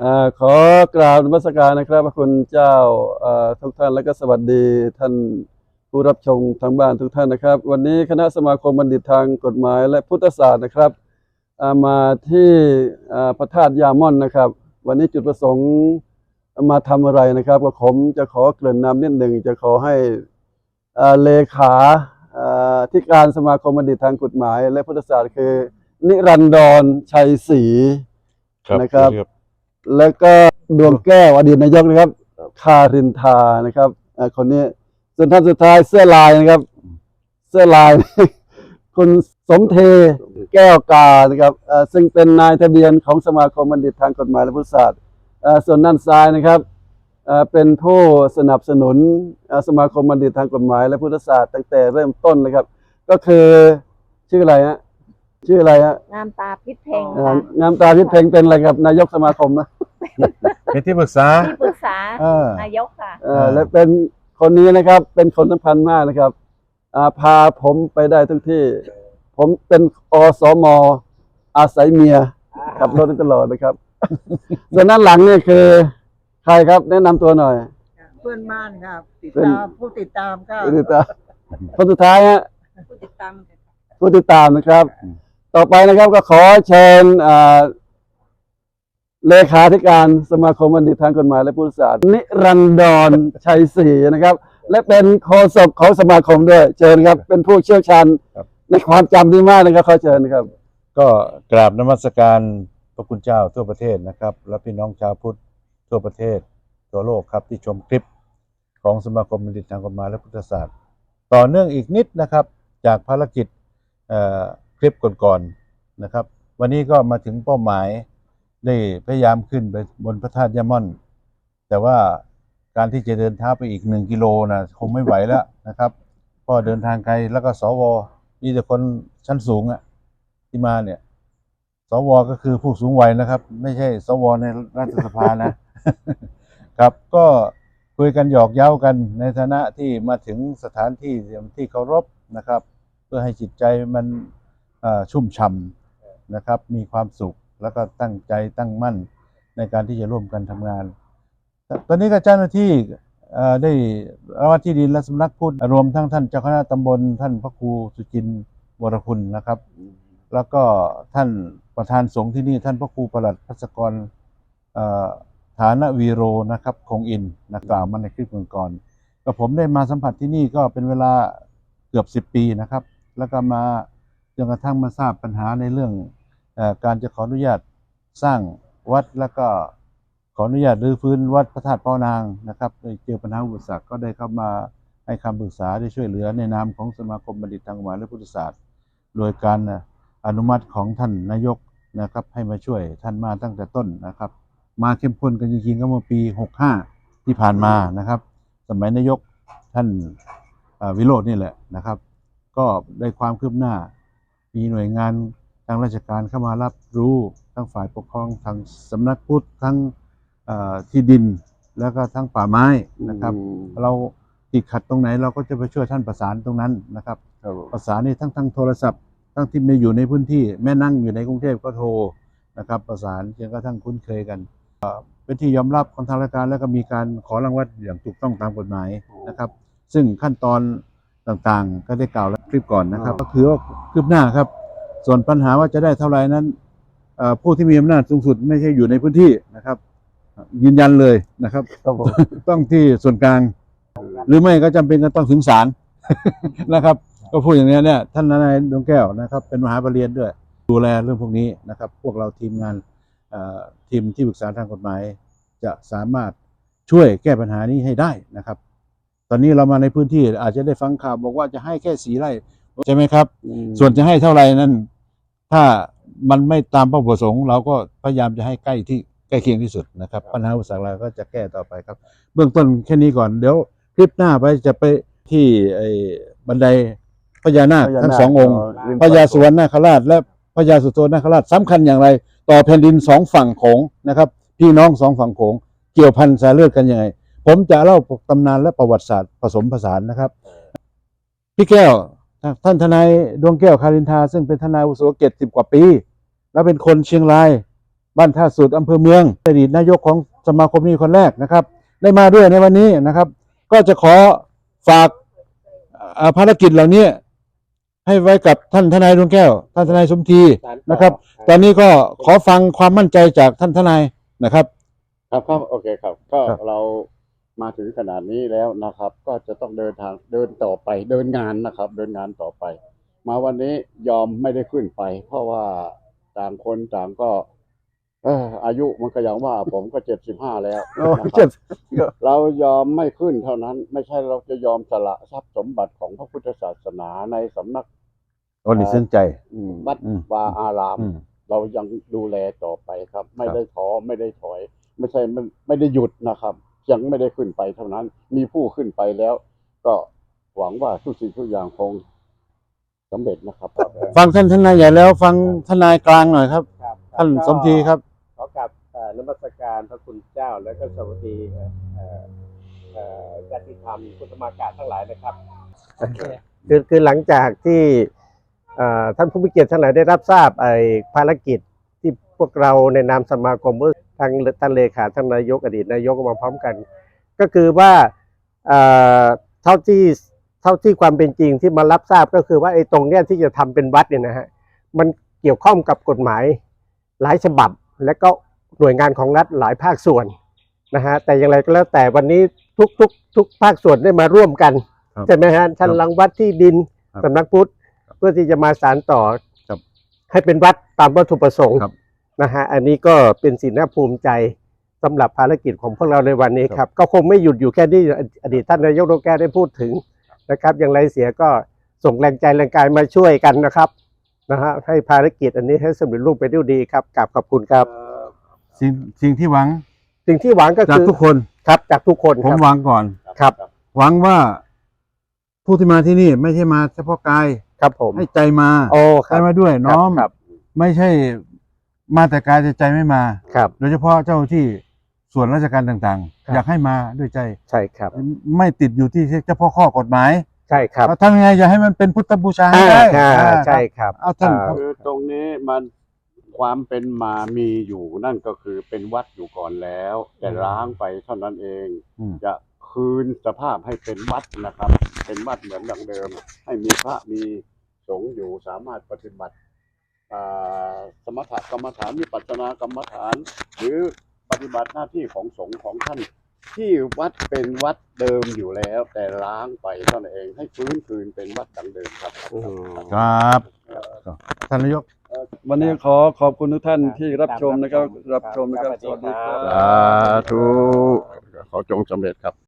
เอ่อขอกราบนมัสการนะครับพระคุณเจ้าเอ่อทุกท่านและก็สวัสดีท่านผู้รับชมทางบ้านทุกท่านนะครับ วันนี้คณะสมาคมบัณฑิตทางกฎหมายและพุทธศาสตร์นะครับอ่ามาที่อ่าพระธาตุยาม่อนนะครับ วันนี้จุดประสงค์มาทำอะไรนะครับ ก็ผมจะขอเกริ่นนำนิดหนึ่งจะขอให้อ่าเลขาอ่าที่การสมาคมบัณฑิตทางกฎหมาย และพุทธศาสตร์คือ นิรันดรชัยศรีนะครับ แล้วก็ดวงแก้วอดีตนายกนะครับ คารินทานะครับคนนี้ส่วนท่านสุดท้ายเสื้อลายนะครับ เสื้อลาย คุณสมเทแก้วกานะครับซึ่งเป็นนายทะเบียนของสมาคมบัณฑิตทางกฎหมายและพุทธศาสตร์ส่วนด้านซ้ายนะครับเป็นผู้สนับสนุนสมาคมบัณฑิตทางกฎหมายและพุทธศาสตร์ตั้งแต่เริ่มต้นเลยครับ ก็คือชื่ออะไรฮะ ชื่ออะไรฮะงามตาพิษเพ็งเอ่อค่ะงามตาพิษเพ็งเป็นอะไรครับนายกสมาคมนะเป็นที่ปรึกษา ที่ปรึกษาเออ นายกค่ะ เอ่อและเป็นคนนี้นะครับ เป็นคนสำคัญมากนะครับอ่าพาผมไปได้ทุกที่ ผมเป็นอสมอาศัยเมียขับรถได้ตลอดนะครับ ส่วนด้านหลังนี่คือ ใครครับแนะนำตัวหน่อย เพื่อนบ้านครับ ติดเป็นตามผู้ติดตามก็ผู้ติดตามคนสุดท้ายฮะผู้ติดตามผู้ติดตามนะครับ ต่อไปนะครับก็ขอเชิญอ่าเลขาธิการสมาคมบัณฑิตทางกฎหมายและพุทธศาสตร์นิรันดรชัยศรีนะครับ และเป็นโฆษกของสมาคมด้วย เชิญครับ เป็นผู้เชี่ยวชาญครับในความจำที่มากนะครับขอเชิญครับ ก็กราบนมัสการพระคุณเจ้าทั่วประเทศนะครับ และพี่น้องชาวพุทธทั่วประเทศทั่วโลกครับที่ชมคลิปของสมาคมบัณฑิตทางกฎหมายและพุทธศาสตร์ ต่อเนื่องอีกนิดนะครับ จากภารกิจเอ่อ คลิปก่อนๆนะครับ วันนี้ก็มาถึงเป้าหมายได้พยายามขึ้นไปบนพระธาตุยะม่อน แต่ว่าการที่จะเดินเท้าไปอีกหนึ่งกิโลนะคงไม่ไหวแล้วนะครับเพราะเดินทางไกลแล้วก็สวมีแต่คนชั้นสูงอะที่มาเนี่ย สวก็คือผู้สูงวัยนะครับ ไม่ใช่ สวในรัฐสภานะ ครับก็คุยกันหยอกเย้ากันในฐานะที่มาถึงสถานที่ที่เคารพนะครับ เพื่อให้จิตใจมัน ชุ่มฉ่ำนะครับ มีความสุขแล้วก็ตั้งใจตั้งมั่นในการที่จะร่วมกันทำงาน ตอนนี้ก็เจ้าหน้าที่เอ่อได้รวัดที่ดินและสำนักพุทธรวมทั้งท่านเจ้าคณะตำบลท่านพระครูสุจินต์วรคุณนะครับ แล้วก็ท่านประธานสงฆ์ที่นี่ท่านพระครูประหลัดพัสกรเอ่อฐานวีโรนะครับคงอินนะกล่าวมาในคลิปก่อนๆก็ผมได้มาสัมผัสที่นี่ก็เป็นเวลาเกือบ 10 ปีนะครับ แล้วก็มาจ นกระทั่งมาทราบปัญหาในเรื่องอการจะขออนุญาตสร้างวัดแล้วก็ขออนุญาตรื้อฟื้นวัดพระธาตุเป้านางนะครับเจอปัญหาอุปสรรคก็ได้เข้ามาให้คำปรึกษาได้ช่วยเหลือในนามของสมาคมบัณฑิตทางกฎหมายและพุทธศาสตร์ โดยการอนุมัติของท่านนายกนะครับ ให้มาช่วยท่านมาตั้งแต่ต้นนะครับ มาเข้มข้นกันจริงๆก็เมื่อปี 65 ที่ผ่านมานะครับ สมัยนายกท่านวิโรจน์นี่แหละนะครับ ก็ได้ความคืบหน้า มีหน่วยงานทางราชการเข้ามารับรู้ทั้งฝ่ายปกครองทางสำนักพุทธทั้งเอ่อที่ดินแล้วก็ทั้งป่าไม้นะครับ เราติดขัดตรงไหนเราก็จะไปช่วยท่านประสานตรงนั้นนะครับครับผมประสานนี่ทั้งทางโทรศัพท์ ทั้งที่ไม่อยู่ในพื้นที่แม่นั่งอยู่ในกรุงเทพก็โทรนะครับ ประสานจนกระทั่งคุ้นเคยกันเอ่อเป็นที่ยอมรับของทางราชการแล้วก็มีการขอรางวัลอย่างถูกต้องตามกฎหมายนะครับ ซึ่งขั้นตอน ต่างๆ ก็ได้กล่าวแล้วคลิปก่อนนะครับ ก็คือว่าคืบหน้าครับ ส่วนปัญหาว่าจะได้เท่าไหร่นั้นเอ่อผู้ที่มีอำนาจสูงสุดไม่ใช่อยู่ในพื้นที่นะครับ ยืนยันเลยนะครับครับผมต้องที่ส่วนกลาง หรือไม่ก็จำเป็นก็ต้องถึงศาลนะครับ ก็พูดอย่างนี้เนี่ยท่านนายดวงแก้วนะครับ เป็นมหาปรริญญาด้วย ดูแลเรื่องพวกนี้นะครับ พวกเราทีมงานเอ่อทีมที่ปรึกษาทางกฎหมาย จะสามารถช่วยแก้ปัญหานี้ให้ได้นะครับ ตอนนี้เรามาในพื้นที่อาจจะได้ฟังข่าวบอกว่าจะให้แค่สีไร่ใช่ไหมครับ ส่วนจะให้เท่าไหร่นั้น ถ้ามันไม่ตามเป้าประสงค์ เราก็พยายามจะให้ใกล้ที่ใกล้เคียงที่สุดนะครับ ปัญหาอุปสรรคเราก็จะแก้ต่อไปครับ เบื้องต้นแค่นี้ก่อนเดี๋ยวคลิปหน้าไปจะไปที่ไอ้บันไดพญานาคทั้งสององค์ริมพญาสุวรรณนาคราช และพญาสุโธนาคราชสำคัญอย่างไร ต่อแผ่นดินสองฝั่งโขงนะครับ พี่น้องสองฝั่งโขงเกี่ยวพันสายเลือดกันยังไง ผมจะเล่าตำนานและประวัติศาสตร์ผสมผสานนะครับ พี่แก้ว ท่านทนายดวงแก้วคารินทา ซึ่งเป็นทนายอาวุโสเกตสิบกว่าปี แล้วเป็นคนเชียงราย บ้านท่าสุดอำเภอเมืองอดีตนายกของสมาคมนี้คนแรกนะครับ ได้มาด้วยในวันนี้นะครับ ก็จะขอฝากอ่าภารกิจเหล่านี้ให้ไว้กับท่านทนายดวงแก้ว ท่านทนายสมทีนะครับ ตอนนี้ก็ขอฟังความมั่นใจจากท่านทนายนะครับ ครับครับโอเคครับ ก็ครับเรา มาถึงขนาดนี้แล้วนะครับ ก็จะต้องเดินทางเดินต่อไปเดินงานนะครับ เดินงานต่อไป มาวันนี้ยอมไม่ได้ขึ้นไป เพราะว่าต่างคนต่างก็เอออายุมันก็อย่างว่าผมก็เจ็ดสิบห้าแล้วโอ้นะครับ เจ็บเรายอมไม่ขึ้นเท่านั้น ไม่ใช่เราจะยอมสละทรัพย์สมบัติของพระพุทธศาสนาในสำนักโอ้นี่ซึ้งใจวัดอืมวาอาราม อืม เรายังดูแลต่อไปครับ ไม่ครับได้ท้อไม่ได้ถอย ไม่ใช่ไม่ไม่ได้หยุดนะครับ ยังไม่ได้ขึ้นไปเท่านั้น มีผู้ขึ้นไปแล้ว ก็หวังว่าทุกสิ่งทุกอย่างคงสำเร็จนะครับฟังท่านทนายใหญ่แล้ว ฟังทนายกลางหน่อยครับ ครับท่านสมทีครับ ขอกราบเอ่อนมัสการพระคุณเจ้าและก็สวัสดีเอ่อเอ่อเอ่อญาติธรรมพุทธมากาทั้งหลายนะครับ คือคือหลังจากที่เอ่อท่านผู้มีเกียรติทั้งหลายได้รับทราบไอ้ภารกิจที่พวกเราในนามสมาคม ทางท่านเลขาท่านนายกอดีตนายกมาพร้อมกัน ก็คือว่าเอ่อเท่าที่เท่าที่ความเป็นจริงที่มารับทราบก็คือว่าไอ้ตรงเนี้ยที่จะทำเป็นวัดเนี่ยนะฮะมันเกี่ยวข้องกับกฎหมายหลายฉบับ และก็หน่วยงานของรัฐหลายภาคส่วนนะฮะแต่อย่างไรก็แล้วแต่วันนี้ทุกทุกทุกภาคส่วนได้มาร่วมกันครับใช่ไหมฮะท่านรังวัดที่ดินครับสำนักพุทธเพื่อที่จะมาสารต่อครับให้เป็นวัดตามวัตถุประสงค์ครับ นะฮะอันนี้ก็เป็นสิ่งน่าภูมิใจสำหรับภารกิจของพวกเราในวันนี้ครับครับก็คงไม่หยุดอยู่แค่ที่อดีตท่านนายกดวงแก้วได้พูดถึงนะครับ อย่างไรเสียก็ส่งแรงใจแรงกายมาช่วยกันนะครับนะฮะให้ภารกิจอันนี้ให้สำเร็จรูปไปด้วยดีครับกราบขอบคุณครับสิ่งสิ่งที่หวัง สิ่งที่หวังก็จากคือทุกคนครับ จากทุกคนผมครับหวังก่อนครับ หวังว่าผู้ที่มาที่นี่ไม่ใช่มาเฉพาะกายครับผมให้ใจมาโอ้คใจรับมาด้วยน้อมครับไม่ใช่ มาแต่กายแต่ใจไม่มา ครับ โดยเฉพาะเจ้าที่ส่วนราชการต่างครับ ๆ อยากให้มาด้วยใจ ใช่ครับ ไม่ติดอยู่ที่เฉพาะข้อกฎหมายใช่ครับเราทำยังไงอย่าให้มันเป็นพุทธบูชาให้อ่าได้อ่าอ่าใช่ครับ เอาท่านครับ คือตรงนี้มันความเป็นมามีอยู่นั่นก็คือเป็นวัดอยู่ก่อนแล้ว แต่ร้างไปเท่านั้นเอง อืม จะคืนสภาพให้เป็นวัดนะครับ เป็นวัดเหมือนดังเดิม ให้มีพระมีสงฆ์อยู่สามารถปฏิบัติอ่า สมถกรรมฐานวิปัสสนากรรมฐาน หรือปฏิบัติหน้าที่ของสงฆ์ของท่าน ที่วัดเป็นวัดเดิมอยู่แล้ว แต่ร้างไปเท่านั้นเองให้ฟื้นคืนเป็นวัดดังเดิมครับครับ ท่านนายกวันนี้ขอขอบคุณทุกท่านที่รับชมนะครับ รับชมนะครับสวัสดีครับสาธุขอจงสำเร็จครับ